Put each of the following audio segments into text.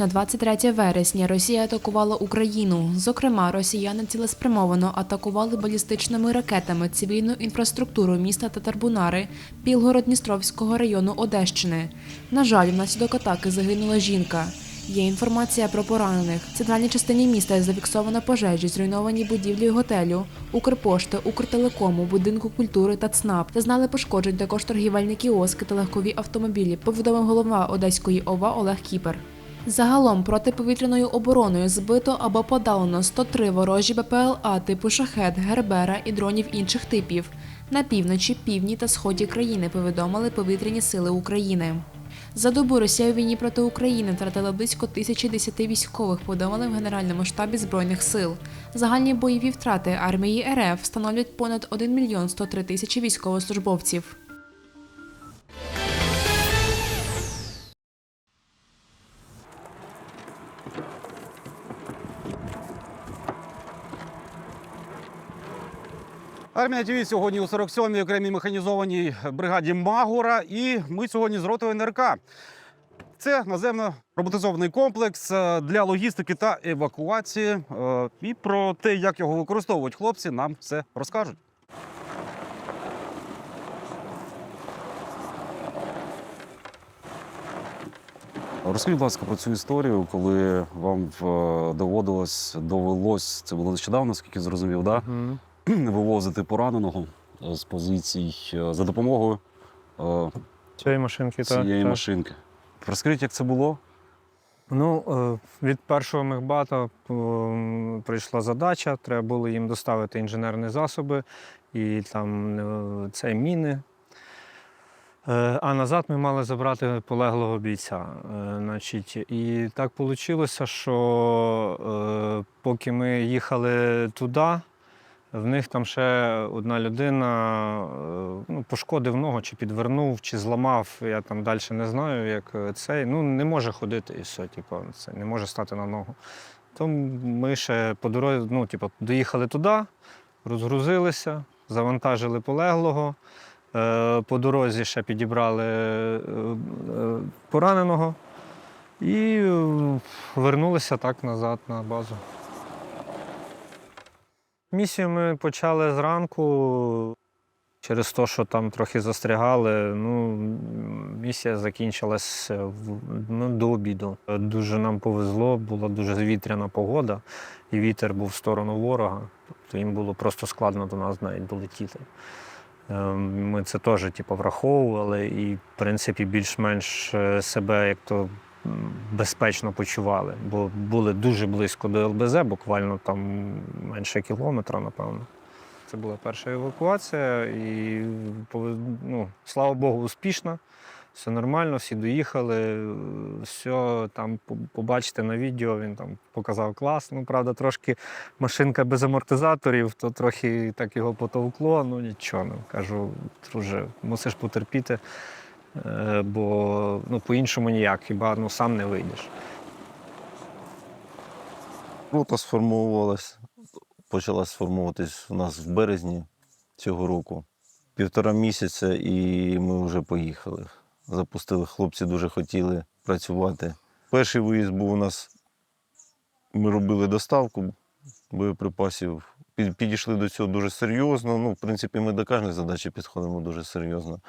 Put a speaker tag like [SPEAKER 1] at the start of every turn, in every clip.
[SPEAKER 1] на 23 вересня Росія атакувала Україну. Зокрема, росіяни цілеспрямовано атакували балістичними ракетами цивільну інфраструктуру міста Татарбунари Білгород-Дністровського району Одещини. На жаль, внаслідок атаки загинула жінка. Є інформація про поранених. В центральній частині міста зафіксовано пожежі, зруйновані будівлі готелю, Укрпошти, Укртелекому, будинку культури та ЦНАП. Зазнали пошкоджень також торгівельні кіоски та легкові автомобілі, повідомив голова Одеської ОВА Олег Кіпер. Загалом протиповітряною обороною збито або подалено 103 ворожі БПЛА типу шахет, гербера і дронів інших типів. На півночі, півдні та сході країни повідомили повітряні сили України. За добу Росія у війні проти України втратила близько 1010 військових, повідомили в Генеральному штабі Збройних сил. Загальні бойові втрати армії РФ становлять понад 1 мільйон 103 тисячі військовослужбовців.
[SPEAKER 2] Армія ТВ сьогодні у 47-й окремій механізованій бригаді Магора. І ми сьогодні з ротою НРК. Це наземно роботизований комплекс е, для логістики та евакуації. Е, І про те, як його використовують хлопці, нам все розкажуть. Розкажіть, будь ласка, про цю історію, коли вам е, доводилось, довелось, це було нещодавно, скільки зрозумів, да? вивозити пораненого е, з позицій е, за допомогою е,
[SPEAKER 3] Цієї машинки, так.
[SPEAKER 2] цієї
[SPEAKER 3] так.
[SPEAKER 2] машинки. Розкажіть, як це було?
[SPEAKER 3] Ну, від першого мехбата прийшла задача, треба було їм доставити інженерні засоби і там це міни. А назад ми мали забрати полеглого бійця. Значить, і так вийшло, що поки ми їхали туди, в них там ще одна людина е, ну, пошкодив ногу, чи підвернув, чи зламав. Я там далі не знаю, як е, цей. Ну, не може ходити і все, типу, це не може стати на ногу. То ми ще по дорозі, ну, типу, доїхали туди, розгрузилися, завантажили полеглого. Е, По дорозі ще підібрали пораненого і вернулися так назад на базу. Місію ми почали зранку. Через те, що там трохи застрягали, ну, місія закінчилась в- ну, до обіду. Дуже нам повезло, була дуже вітряна погода, і вітер був в сторону ворога. Тобто їм було просто складно до нас навіть долетіти. Ем, Ми це теж типу, враховували і, в принципі, більш-менш е, себе як то безпечно почували, бо були дуже близько до ЛБЗ, буквально там менше кілометра, напевно. Це була перша евакуація, і ну, слава Богу, успішна. Все нормально, всі доїхали. Все там по- побачите на відео, він там показав клас. Ну, правда, трошки машинка без амортизаторів, то трохи так його потовкло. Ну нічого. Ну, кажу, друже, мусиш потерпіти, бо ну, по-іншому ніяк, хіба ну, сам не вийдеш.
[SPEAKER 4] Рота сформувалась, почала сформуватись у нас в березні цього року. Півтора місяця, і ми вже поїхали. Запустили. Хлопці дуже хотіли працювати. Перший виїзд був у нас. Ми робили доставку боєприпасів. Підійшли до цього дуже серйозно. Ну, в принципі, ми до кожної задачі підходимо дуже серйозно.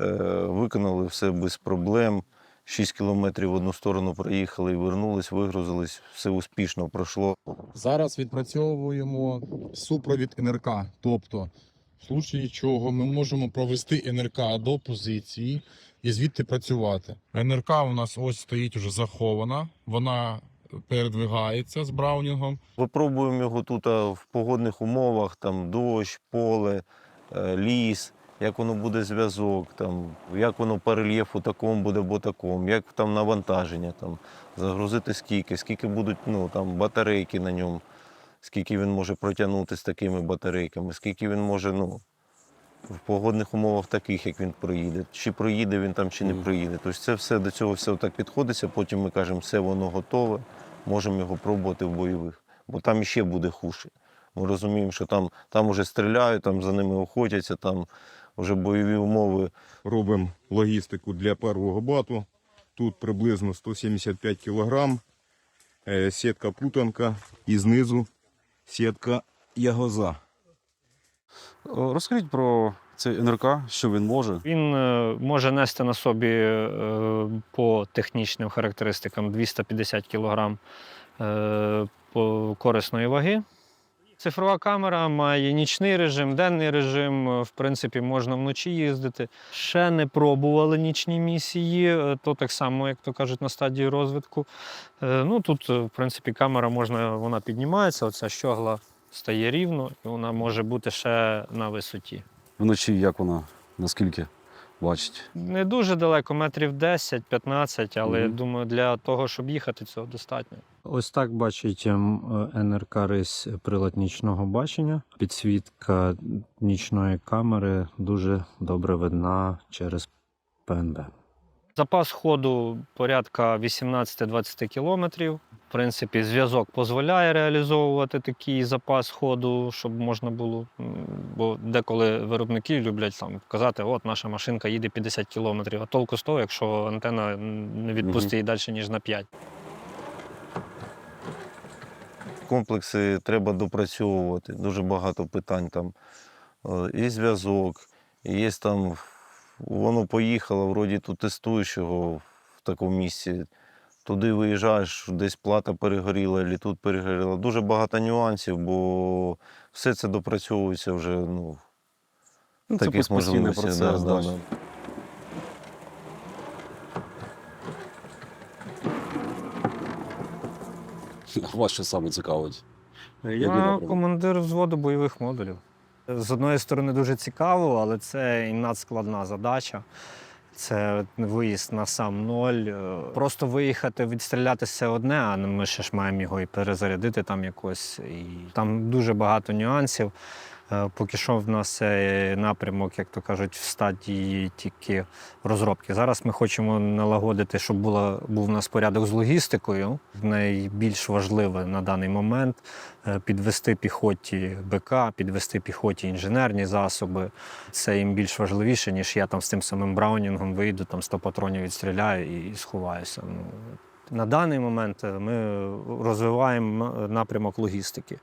[SPEAKER 4] Е, виконали все без проблем. 6 кілометрів в одну сторону проїхали і вернулись, вигрузились. Все успішно пройшло.
[SPEAKER 5] Зараз відпрацьовуємо супровід НРК. Тобто, в случаї чого ми можемо провести НРК до позиції і звідти працювати. НРК у нас ось стоїть уже захована, вона передвигається з браунінгом.
[SPEAKER 4] Випробуємо його тут в погодних умовах, там дощ, поле, е, ліс, як воно буде зв'язок, там, як воно по рельєфу такому буде або такому, як там навантаження, там, загрузити скільки, скільки будуть ну, там, батарейки на ньому, скільки він може протягнути з такими батарейками, скільки він може ну, в погодних умовах таких, як він проїде. Чи проїде він там, чи не проїде. Тобто це все до цього все так підходиться, потім ми кажемо, все воно готове, можемо його пробувати в бойових. Бо там іще буде хуже. Ми розуміємо, що там, там вже стріляють, там за ними охотяться, там вже бойові умови.
[SPEAKER 5] Робимо логістику для первого бату. Тут приблизно 175 кг. Сітка путанка і знизу сітка ягоза.
[SPEAKER 2] Е, Розкажіть про цей НРК, що він може.
[SPEAKER 3] Він е, може нести на собі е, по технічним характеристикам 250 кг е, корисної ваги. Цифрова камера має нічний режим, денний режим. е, В принципі, можна вночі їздити. Ще не пробували нічні місії, е, то так само, як то кажуть, на стадії розвитку. Е, Ну, тут, в принципі, камера можна, вона піднімається, оця щогла стає рівно, і вона може бути ще на висоті.
[SPEAKER 2] Вночі як вона, наскільки бачить?
[SPEAKER 3] Не дуже далеко, метрів 10-15, але я
[SPEAKER 2] Мгм.
[SPEAKER 3] думаю, для того, щоб їхати, цього достатньо. Ось так бачить ем, е, НРК рис прилад нічного бачення. Підсвітка нічної камери дуже добре видна через ПНБ. Запас ходу порядка 18-20 кілометрів. В принципі, зв'язок дозволяє реалізовувати такий запас ходу, щоб можна було. Бо деколи виробники люблять там казати, от наша машинка їде 50 кілометрів, а толку з того, якщо антенна не відпустить її далі, ніж на 5.
[SPEAKER 4] Комплекси треба допрацьовувати. Дуже багато питань там. Е, І зв'язок, і є там, воно поїхало, вроді тут тестуєш його в такому місці. Туди виїжджаєш, десь плата перегоріла, або тут перегоріла. Дуже багато нюансів, бо все це допрацьовується вже ну,
[SPEAKER 2] Ну,
[SPEAKER 4] в
[SPEAKER 2] це
[SPEAKER 4] таких можливостях.
[SPEAKER 2] процес.
[SPEAKER 4] да,
[SPEAKER 2] да.
[SPEAKER 4] да, да.
[SPEAKER 2] Вас що саме цікавить?
[SPEAKER 3] Я командир взводу бойових модулів. З одної сторони, дуже цікаво, але це і надскладна задача. Це виїзд на сам ноль. Е, Просто виїхати, відстрілятися одне, а ми ще ж маємо його і перезарядити там якось. І там дуже багато нюансів. Е, Поки що в нас напрямок, як то кажуть, в стадії тільки розробки. Зараз ми хочемо налагодити, щоб була, був у нас порядок з логістикою. Найбільш важливе на даний момент е, підвести піхоті БК, підвести піхоті інженерні засоби. Це їм більш важливіше, ніж я там з тим самим браунінгом вийду, там 100 патронів відстріляю і сховаюся. Ну, на даний момент е, ми розвиваємо е, напрямок логістики.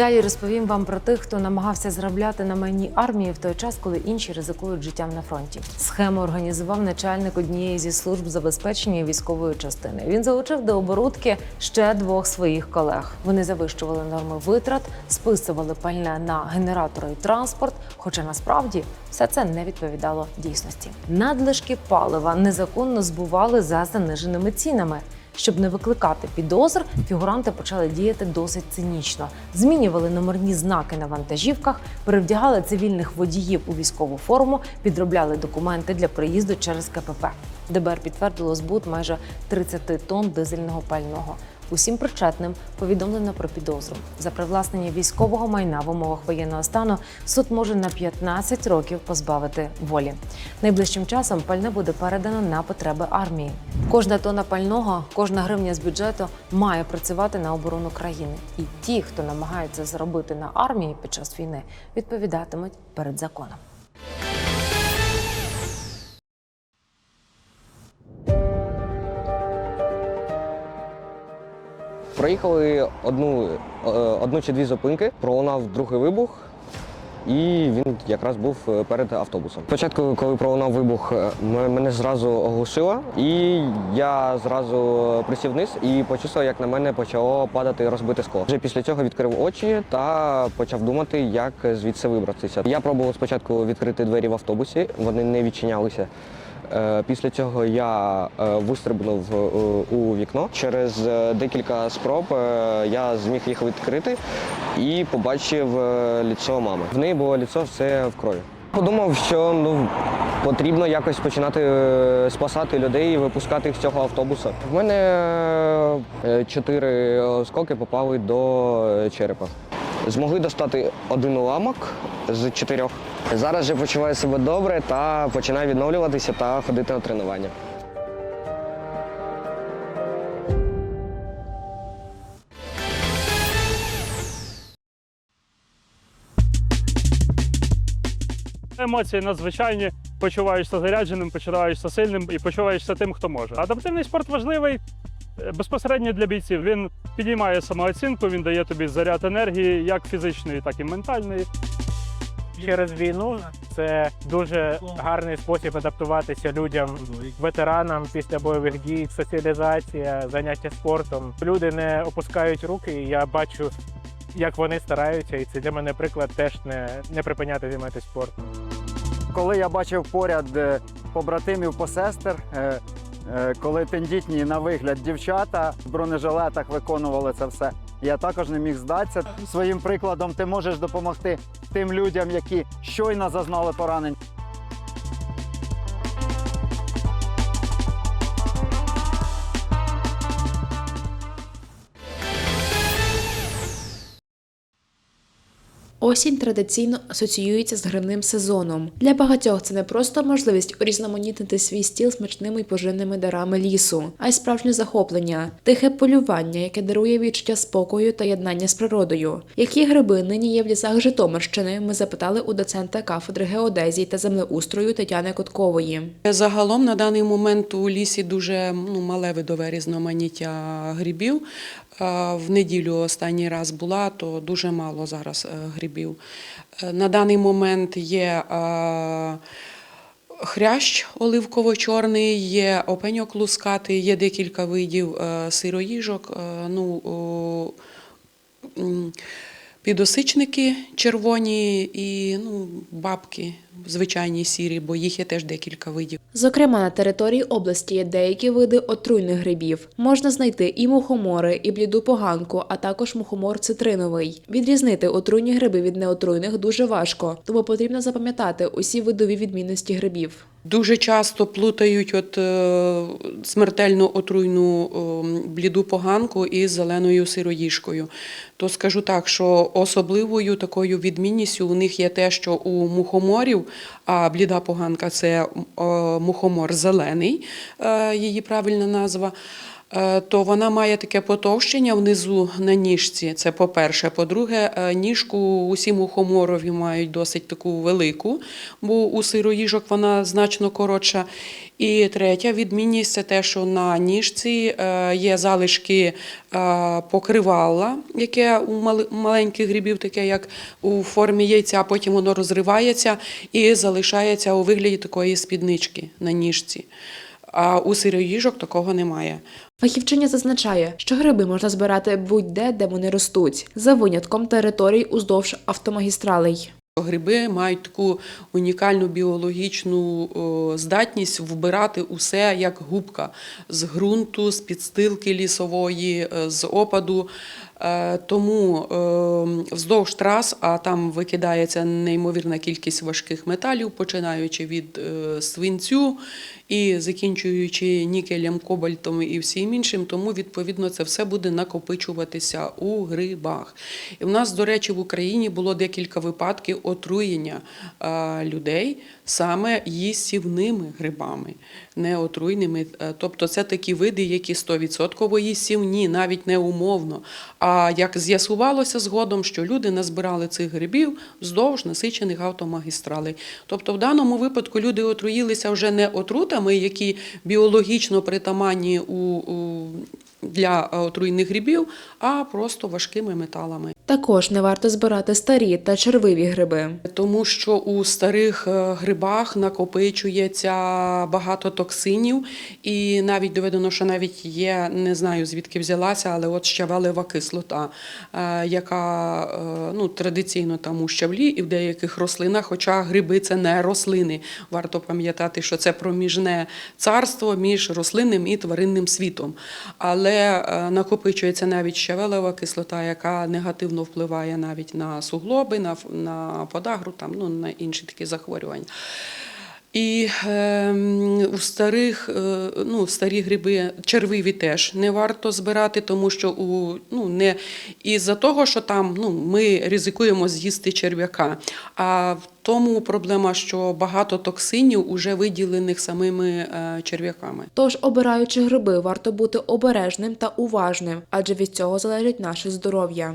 [SPEAKER 6] Далі розповім вам про тих, хто намагався заробляти на майні армії в той час, коли інші ризикують життям на фронті. Схему організував начальник однієї зі служб забезпечення військової частини. Він залучив до оборудки ще двох своїх колег. Вони завищували норми витрат, списували пальне на генератори і транспорт. Хоча насправді все це не відповідало дійсності. Надлишки палива незаконно збували за заниженими цінами. Щоб не викликати підозр, фігуранти почали діяти досить цинічно. Змінювали номерні знаки на вантажівках, перевдягали цивільних водіїв у військову форму, підробляли документи для проїзду через КПП. ДБР підтвердило збут майже 30 тонн дизельного пального. Усім причетним повідомлено про підозру за привласнення військового майна в умовах воєнного стану. Суд може на 15 років позбавити волі. Найближчим часом пальне буде передано на потреби армії. Кожна тонна пального, кожна гривня з бюджету має працювати на оборону країни. І ті, хто намагається заробити на армії під час війни, відповідатимуть перед законом.
[SPEAKER 7] Проїхали одну, е, одну чи дві зупинки, пролунав другий вибух, і він якраз був е, перед автобусом. Спочатку, коли пролунав вибух, е, мене зразу оглушило, і я зразу присів вниз і почувствував, як на мене почало падати розбите скло. Вже після цього відкрив очі та почав думати, як звідси вибратися. Я пробував спочатку відкрити двері в автобусі, вони не відчинялися. Е, Після цього я е, вистрибнув е, у вікно. Через декілька спроб я зміг їх відкрити і побачив ліцо мами. В неї було ліцо все в крові. Подумав, що ну потрібно якось починати спасати людей і випускати їх з цього автобуса. В мене чотири осколки попали до черепа. Змогли достати один уламок з чотирьох. Зараз же почуваю себе добре та починаю відновлюватися та ходити на тренування.
[SPEAKER 8] Емоції надзвичайні. Почуваєшся зарядженим, почуваєшся сильним і почуваєшся тим, хто може. Адаптивний спорт важливий безпосередньо для бійців. Він підіймає самооцінку, він дає тобі заряд енергії, як фізичної, так і ментальної.
[SPEAKER 9] через війну. Це дуже гарний спосіб адаптуватися людям, ветеранам після бойових дій, соціалізація, заняття спортом. Люди не опускають руки. і Я бачу, як вони стараються, і це для мене приклад теж не, не припиняти займатися спортом.
[SPEAKER 10] Коли я бачив поряд е, побратимів посестер, е, коли тендітні на вигляд дівчата в бронежилетах виконували це все, я також не міг здатися. Своїм прикладом ти можеш допомогти тим людям, які щойно зазнали поранень.
[SPEAKER 1] Осінь традиційно асоціюється з грибним сезоном. Для багатьох це не просто можливість урізноманітнити свій стіл смачними й поживними дарами лісу, а й справжнє захоплення, тихе полювання, яке дарує відчуття спокою та єднання з природою. Які гриби нині є в лісах Житомирщини? Ми запитали у доцента кафедри геодезії та землеустрою Тетяни Коткової.
[SPEAKER 11] Загалом на даний момент у лісі дуже ну, мале видове різноманіття грибів. В неділю останній раз була, то дуже мало зараз е, грибів. Е, На даний момент є е, хрящ оливково-чорний, є опеньок лускатий, є декілька видів е, сироїжок. Ну, підосичники червоні і ну, бабки звичайні сірі, бо їх є теж декілька видів.
[SPEAKER 1] Зокрема, на території області є деякі види отруйних грибів. Можна знайти і мухомори, і бліду поганку, а також мухомор цитриновий. Відрізнити отруйні гриби від неотруйних дуже важко, тому потрібно запам'ятати усі видові відмінності грибів.
[SPEAKER 11] Дуже часто плутають от, е, смертельно отруйну е, бліду поганку із зеленою сироїжкою. То скажу так, що особливою такою відмінністю у них є те, що у мухоморів, а бліда поганка це е, мухомор зелений, е, її правильна назва. Е, То вона має таке потовщення внизу на ніжці. Це по-перше. По-друге, е, ніжку усі мухоморові мають досить таку велику, бо у сироїжок вона значно коротша. І третя відмінність це те, що на ніжці е, є залишки покривала, яке у маленьких грибів, таке як у формі яйця, потім воно розривається і залишається у вигляді такої спіднички на ніжці. А у сироїжок такого немає.
[SPEAKER 1] Фахівчиня зазначає, що гриби можна збирати будь-де, де вони ростуть, за винятком територій уздовж автомагістралей.
[SPEAKER 11] Гриби мають таку унікальну біологічну здатність вбирати усе як губка з ґрунту, з підстилки лісової, е, з опаду. Е, Тому е, вздовж трас, а там викидається неймовірна кількість важких металів, починаючи від свинцю і закінчуючи нікелем, кобальтом і всім іншим. Тому відповідно це все буде накопичуватися у грибах. І в нас, до речі, в Україні було декілька випадків отруєння людей саме їстівними грибами, не отруйними. Е, Тобто це такі види, які 100% їстівні, навіть не умовно. А як з'ясувалося згодом, що люди назбирали цих грибів вздовж насичених автомагістралей. Тобто, в даному випадку люди отруїлися вже не отрутами, які біологічно притаманні у для е, отруйних грибів, а просто важкими металами.
[SPEAKER 1] Також не варто збирати старі та червиві гриби.
[SPEAKER 11] Тому що у старих е, грибах накопичується багато токсинів, і навіть доведено, що навіть є, не знаю звідки взялася, але от щавелева кислота, е, яка ну, традиційно там у щавлі і в деяких рослинах, хоча гриби це не рослини. Варто пам'ятати, що це проміжне царство між рослинним і тваринним світом. Але е, накопичується навіть щавелева кислота, яка негативно впливає навіть на суглоби, на, на подагру, там, ну, на інші такі захворювання. І е, у старих, е, ну, старі гриби червиві теж не варто збирати, тому що у, ну, не із-за того, що там ну, ми ризикуємо з'їсти черв'яка. А в тому проблема, що багато токсинів уже виділених самими е, черв'яками.
[SPEAKER 1] Тож, обираючи гриби, варто бути обережним та уважним, адже від цього залежить наше здоров'я.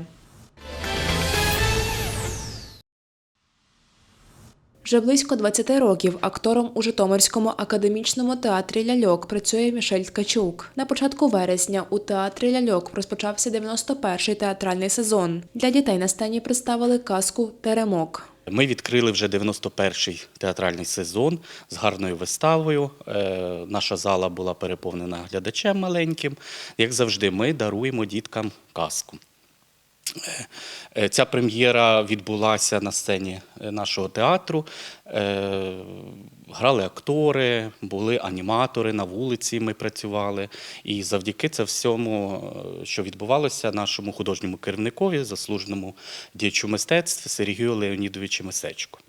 [SPEAKER 1] Вже близько 20 років актором у Житомирському академічному театрі Ляльок працює Мішель Ткачук. На початку вересня у театрі Ляльок розпочався 91-й театральний сезон. Для дітей на сцені представили казку Теремок.
[SPEAKER 12] Ми відкрили вже 91-й театральний сезон з гарною виставою. Е, Наша зала була переповнена глядачем маленьким. Як завжди, ми даруємо діткам казку. Е, Ця прем'єра відбулася на сцені е, нашого театру. Е, Грали актори, були аніматори, на вулиці ми працювали. І завдяки це всьому, що відбувалося, нашому художньому керівникові, заслуженому діячу мистецтв Сергію Леонідовичу Месечку.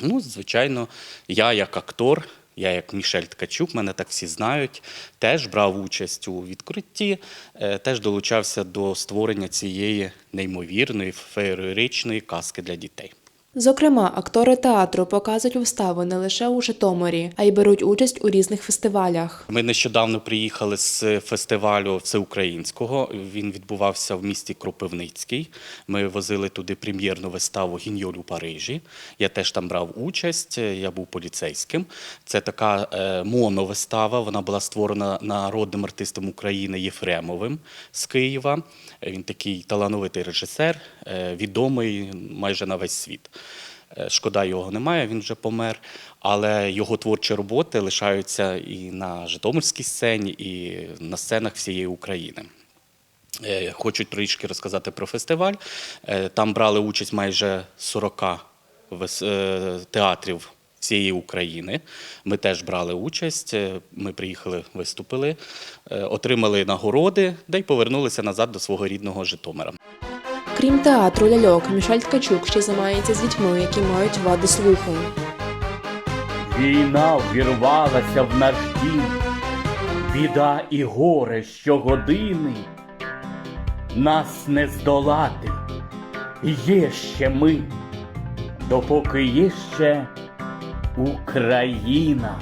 [SPEAKER 12] Ну, звичайно, я як актор, я як Мішель Ткачук, мене так всі знають, теж брав участь у відкритті, е, теж долучався до створення цієї неймовірної феєричної казки для дітей.
[SPEAKER 1] Зокрема, актори театру показують вистави не лише у Житомирі, а й беруть участь у різних фестивалях.
[SPEAKER 12] Ми нещодавно приїхали з фестивалю всеукраїнського. Він відбувався в місті Кропивницький. Ми возили туди прем'єрну виставу Гіньоль у Парижі. Я теж там брав участь. Я був поліцейським. Це така е, моновистава. Вона була створена народним артистом України Єфремовим з Києва. Він такий талановитий режисер, е, відомий майже на весь світ. Е, Шкода, його немає, він вже помер. Але його творчі роботи лишаються і на Житомирській сцені, і на сценах всієї України. Е, Хочу трішки розказати про фестиваль. Е, Там брали участь майже 40 е, театрів всієї України. Ми теж брали участь. Ми приїхали, виступили, отримали нагороди, де й повернулися назад до свого рідного Житомира.
[SPEAKER 1] Крім театру Ляльок, Мішель Ткачук ще займається з дітьми, які мають вади слуху.
[SPEAKER 13] Війна ввірвалася в наш дім, біда і горе щогодини. Нас не здолати, є ще ми, допоки є ще Україна.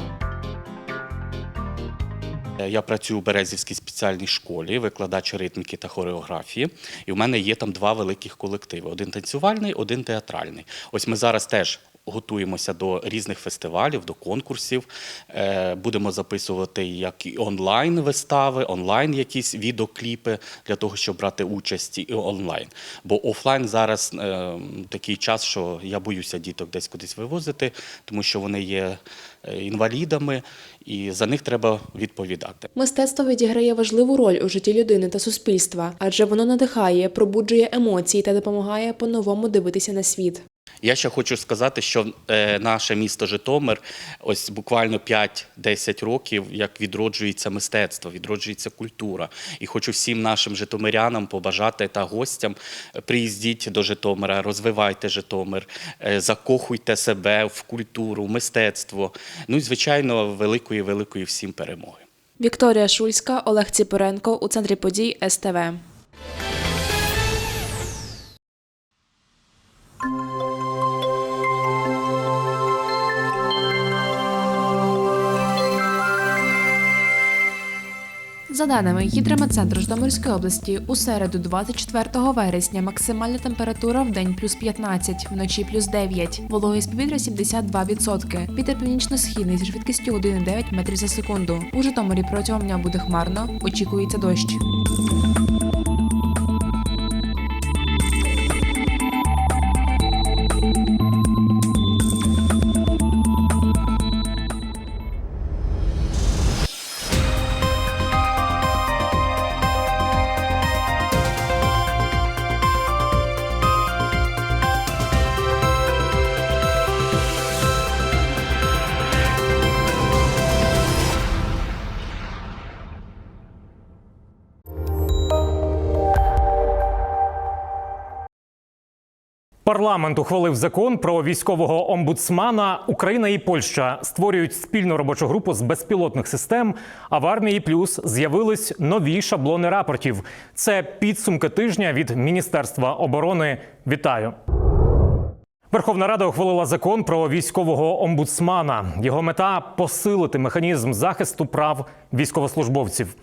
[SPEAKER 12] Е, Я працюю у Березівській спеціальній школі, викладач ритміки та хореографії. І в мене є там два великих колективи: один танцювальний, один театральний. Ось ми зараз теж. Готуємося до різних фестивалів, до конкурсів. Е, Будемо записувати як і онлайн вистави, онлайн якісь відеокліпи для того, щоб брати участь і онлайн. Бо офлайн зараз е, такий час, що я боюся діток десь кудись вивозити, тому що вони є е, інвалідами, і за них треба відповідати.
[SPEAKER 1] Мистецтво відіграє важливу роль у житті людини та суспільства, адже воно надихає, пробуджує емоції та допомагає по-новому дивитися на світ.
[SPEAKER 12] Я ще хочу сказати, що е, наше місто Житомир ось буквально 5-10 років, як відроджується мистецтво, відроджується культура. І хочу всім нашим житомирянам побажати та гостям е, приїздіть до Житомира, розвивайте Житомир, е, закохуйте себе в культуру, в мистецтво. Ну і звичайно, великої, великої всім перемоги.
[SPEAKER 1] Вікторія Шульська, Олег Ціпоренко у центрі подій СТВ. За даними Гідрометцентру Ждомирської області, у середу 24 вересня максимальна температура в день плюс 15, вночі плюс 9, вологість повітря 72%, вітер північно-східний зі швидкістю 1,9 метрів за секунду. У Житомирі протягом дня буде хмарно, очікується дощ.
[SPEAKER 14] Парламент ухвалив закон про військового омбудсмана. Україна і Польща створюють спільну робочу групу з безпілотних систем. А в армії плюс з'явились нові шаблони рапортів. Це підсумки тижня від Міністерства оборони. Вітаю! Верховна Рада ухвалила закон про військового омбудсмана. Його мета посилити механізм захисту прав військовослужбовців.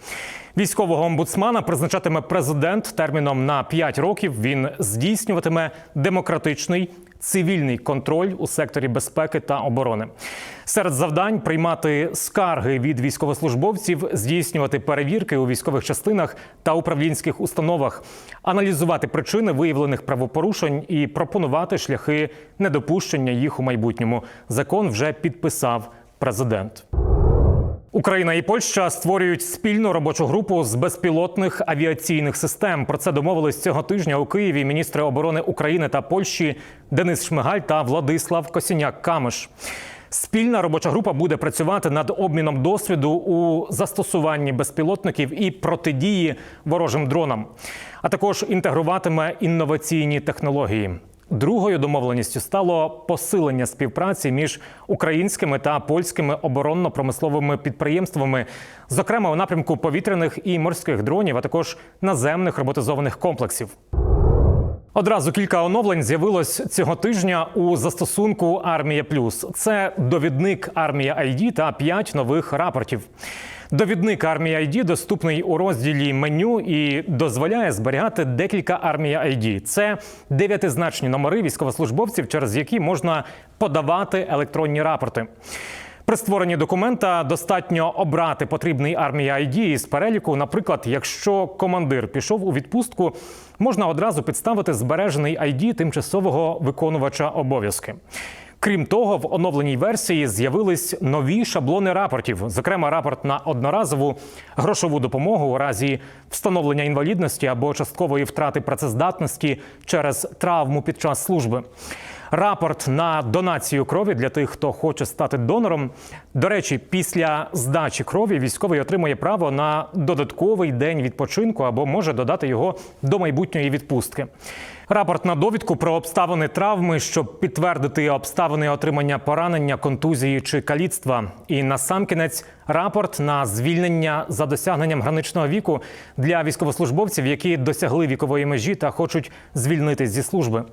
[SPEAKER 14] Військового омбудсмана призначатиме президент терміном на 5 років. Він здійснюватиме демократичний цивільний контроль у секторі безпеки та оборони. Серед завдань приймати скарги від військовослужбовців, здійснювати перевірки у військових частинах та управлінських установах, аналізувати причини виявлених правопорушень і пропонувати шляхи недопущення їх у майбутньому. Закон вже підписав президент. Україна і Польща створюють спільну робочу групу з безпілотних авіаційних систем. Про це домовились цього тижня у Києві міністри оборони України та Польщі Денис Шмигаль та Владислав Косіняк Камиш. Спільна робоча група буде працювати над обміном досвіду у застосуванні безпілотників і протидії ворожим дронам, а також інтегруватиме інноваційні технології. Другою домовленістю стало посилення співпраці між українськими та польськими оборонно-промисловими підприємствами, зокрема у напрямку повітряних і морських дронів, а також наземних роботизованих комплексів. Одразу кілька оновлень з'явилось цього тижня у застосунку Армія Плюс. Це довідник Армія ID та 5 нових рапортів. Довідник Армія ID доступний у розділі меню і дозволяє зберігати декілька Армія ID. Це дев'ятизначні номери військовослужбовців, через які можна подавати електронні рапорти. При створенні документа достатньо обрати потрібний армії ID із переліку. Наприклад, якщо командир пішов у відпустку, можна одразу підставити збережений ID тимчасового виконувача обов'язки. Крім того, в оновленій версії з'явились нові шаблони рапортів, зокрема, рапорт на одноразову грошову допомогу у разі встановлення інвалідності або часткової втрати працездатності через травму під час служби. Рапорт на донацію крові для тих, хто хоче стати донором. До речі, після здачі крові військовий отримує право на додатковий день відпочинку або може додати його до майбутньої відпустки. Рапорт на довідку про обставини травми, щоб підтвердити обставини отримання поранення, контузії чи каліцтва. І насамкінець рапорт на звільнення за досягненням граничного віку для військовослужбовців, які досягли вікової межі та хочуть звільнитись зі служби.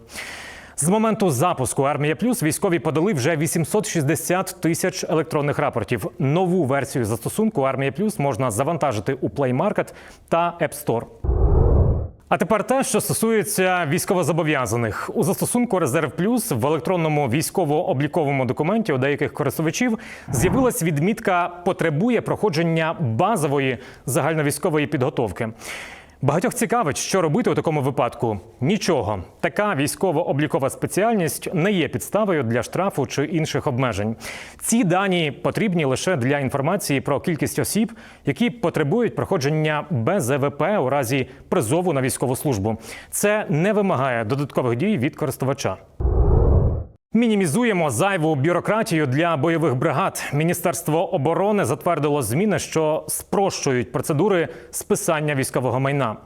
[SPEAKER 14] З моменту запуску Армія Плюс військові подали вже 860 тисяч електронних рапортів. Нову версію застосунку Армія Плюс можна завантажити у Play Market та App Store. А тепер те, що стосується військовозобов'язаних у застосунку Резерв Плюс в електронному військово-обліковому документі у деяких користувачів з'явилась відмітка потребує проходження базової загальновійськової підготовки. Багатьох цікавить, що робити у такому випадку. Нічого. Така військово-облікова спеціальність не є підставою для штрафу чи інших обмежень. Ці дані потрібні лише для інформації про кількість осіб, які потребують проходження БЗВП у разі призову на військову службу. Це не вимагає додаткових дій від користувача. Мінімізуємо зайву бюрократію для бойових бригад. Міністерство оборони затвердило зміни, що спрощують процедури списання військового майна.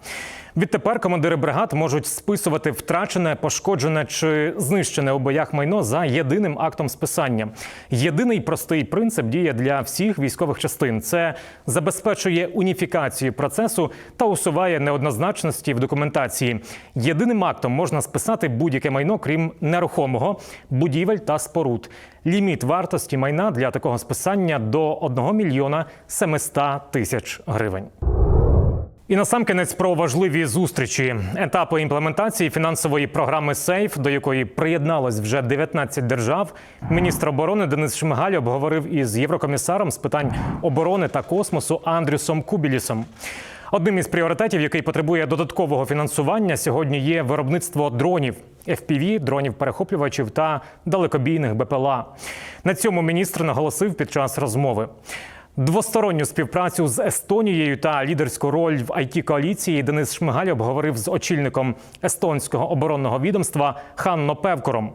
[SPEAKER 14] Відтепер командири бригад можуть списувати втрачене, пошкоджене чи знищене у боях майно за єдиним актом списання. Єдиний простий принцип діє для всіх військових частин. Це забезпечує уніфікацію процесу та усуває неоднозначності в документації. Єдиним актом можна списати будь-яке майно, крім нерухомого, будівель та споруд. Ліміт вартості майна для такого списання до 1 мільйона 700 тисяч гривень. І насамкінець про важливі зустрічі, етапи імплементації фінансової програми СЕЙФ, до якої приєдналось вже 19 держав. Міністр оборони Денис Шмигаль обговорив із єврокомісаром з питань оборони та космосу Андрюсом Кубілісом. Одним із пріоритетів, який потребує додаткового фінансування, сьогодні є виробництво дронів FPV, дронів перехоплювачів та далекобійних БПЛА. На цьому міністр наголосив під час розмови. Двосторонню співпрацю з Естонією та лідерську роль в it коаліції Денис Шмигаль обговорив з очільником естонського оборонного відомства Ханно Певкором.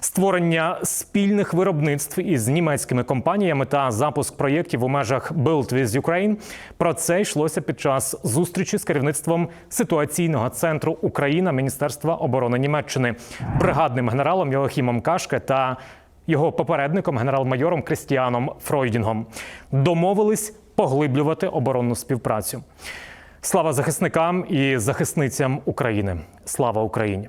[SPEAKER 14] Створення спільних виробництв із німецькими компаніями та запуск проєктів у межах Build with Ukraine. Про це йшлося під час зустрічі з керівництвом ситуаційного центру Україна Міністерства оборони Німеччини, бригадним генералом Йоахімом Кашке та його попередником, генерал-майором Крістіаном Фройдінгом, домовились поглиблювати оборонну співпрацю. Слава захисникам і захисницям України! Слава Україні!